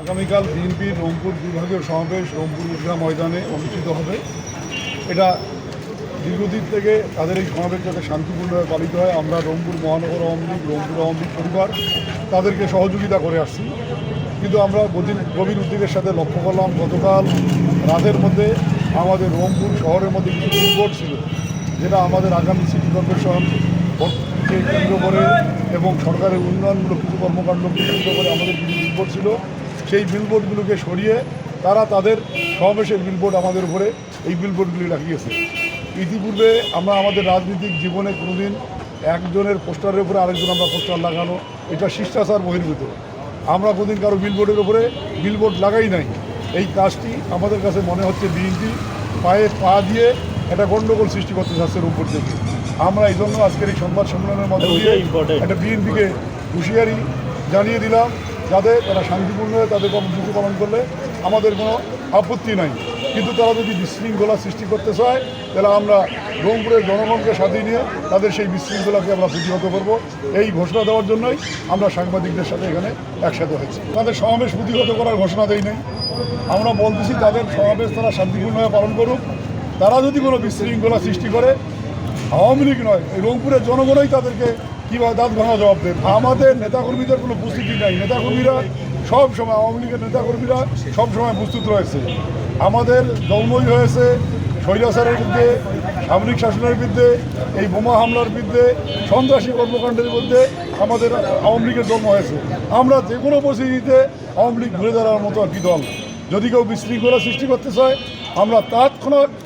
আগামীকাল বিএনপির রংপুর বিভাগীয় সমাবেশ রংপুর ঈদগাহ ময়দানে অনুষ্ঠিত হবে। এটা দীর্ঘদিন থেকে তাদের এই সমাবেশ যাতে শান্তিপূর্ণভাবে পালিত হয়, আমরা রংপুর মহানগর আওয়ামী লীগ, রংপুর আওয়ামী লীগ পরিবার তাদেরকে সহযোগিতা করে আসছি। কিন্তু আমরা গভীর গভীর উদ্যোগের সাথে লক্ষ্য করলাম, গতকাল রাতের মধ্যে আমাদের রংপুর শহরের মধ্যে কিছু বিলবোর্ড ছিল। যেটা আমাদের আগামী সিটি কর্পোরেশন কে কেন্দ্র করে এবং সরকারের উন্নয়নমূলক কিছু কর্মকাণ্ডকে কেন্দ্র করে আমাদের কিছু বিলবোর্ড ছিল, সেই বিলবোর্ডগুলোকে সরিয়ে তারা তাদের সমাবেশের বিলবোর্ড আমাদের উপরে এই বিলবোর্ডগুলি লাগিয়েছে। ইতিপূর্বে আমরা আমাদের রাজনৈতিক জীবনে কোনোদিন একজনের পোস্টারের উপরে আরেকজন আমরা পোস্টার লাগানো, এটা শিষ্টাচার বহির্ভূত। আমরা কোনোদিন কারও বিলবোর্ডের উপরে বিলবোর্ড লাগাই নাই। এই কাজটি আমাদের কাছে মনে হচ্ছে বিএনপি পায়ে পা দিয়ে একটা গণ্ডগোল সৃষ্টি করতে চাচ্ছে রূপপুর থেকে। আমরা এই জন্য আজকের এই সংবাদ সম্মেলনের মধ্যে দিয়ে একটা বিএনপিকে হুঁশিয়ারি জানিয়ে দিলাম যাতে তারা শান্তিপূর্ণভাবে তাদের কর্মসূচি পালন করলে আমাদের কোনো আপত্তি নাই। কিন্তু তারা যদি বিশৃঙ্খলা সৃষ্টি করতে চায় তাহলে আমরা রংপুরের জনগণকে সাথে নিয়ে তাদের সেই বিশৃঙ্খলাকে আমরা প্রতিহত করব। এই ঘোষণা দেওয়ার জন্যই আমরা সাংবাদিকদের সাথে এখানে একসাথে হয়েছি। তাদের সমাবেশ প্রতিহত করার ঘোষণা দেই নাই। আমরা বলতেছি তাদের সমাবেশ তারা শান্তিপূর্ণভাবে পালন করুক। তারা যদি কোনো বিশৃঙ্খলা সৃষ্টি করে, আওয়ামী লীগ নয়, এই রংপুরের জনগণই তাদেরকে কীভাবে দাঁত ভাঙা জবাব দেন আমাদের নেতাকর্মীদের কোনো প্রস্তুতি নাই। নেতাকর্মীরা সব সময়, আওয়ামী লীগের নেতাকর্মীরা সব সময় প্রস্তুত রয়েছে। আমাদের জন্মই হয়েছে স্বৈরাচারের বিরুদ্ধে, সামরিক শাসনের বিরুদ্ধে, এই বোমা হামলার বিরুদ্ধে, সন্ত্রাসী কর্মকাণ্ডের মধ্যে আমাদের আওয়ামী লীগের জন্ম হয়েছে। আমরা যে কোনো পরিস্থিতিতে আওয়ামী লীগ ঘুরে দাঁড়ানোর মতো আর কি দল। যদি কেউ বিশৃঙ্খলা সৃষ্টি করতে চায়, আমরা তৎক্ষণাৎ